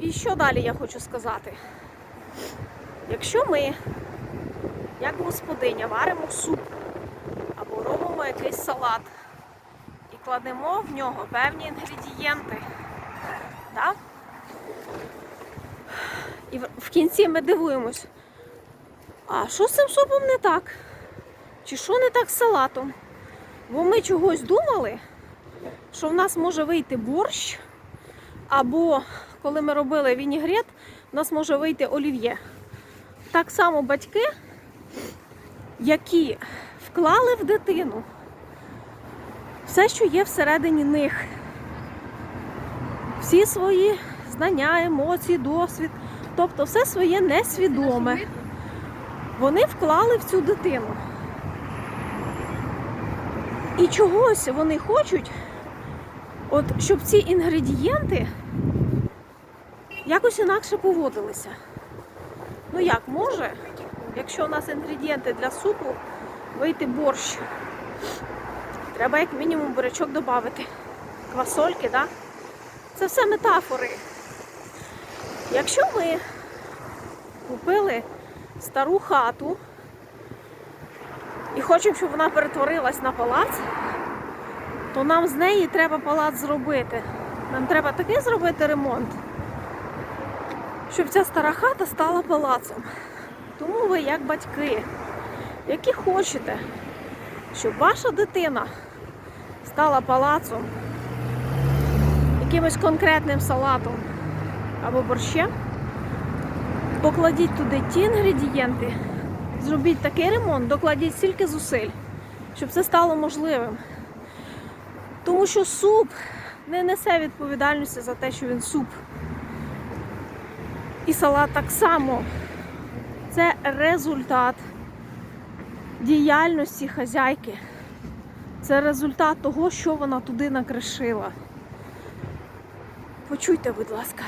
І що далі я хочу сказати? Якщо ми, як господиня, варимо суп або робимо якийсь салат і кладемо в нього певні інгредієнти, да? і в- кінці ми дивуємось, а що з цим супом не так? Чи що не так з салатом? Бо ми чогось думали, що в нас може вийти борщ, або коли ми робили вінігрет, в нас може вийти олів'є. Так само батьки, які вклали в дитину все, що є всередині них, всі свої знання, емоції, досвід, тобто все своє несвідоме, вони вклали в цю дитину. І чогось вони хочуть, от, щоб ці інгредієнти якось інакше поводилися. Ну як може, якщо у нас інгредієнти для супу, вийти борщ. Треба як мінімум бурячок додати. Квасольки, да? Це все метафори. Якщо ми купили стару хату і хочемо, щоб вона перетворилась на палац, то нам з неї треба палац зробити. Нам треба такий зробити ремонт, щоб ця стара хата стала палацом. Тому ви, як батьки, які хочете, щоб ваша дитина стала палацом, якимось конкретним салатом або борщем, покладіть туди ті інгредієнти, зробіть такий ремонт, докладіть стільки зусиль, щоб це стало можливим. Тому що суп не несе відповідальності за те, що він суп. І салат так само. Це результат діяльності хазяйки. Це результат того, що вона туди накришила. Почуйте, будь ласка.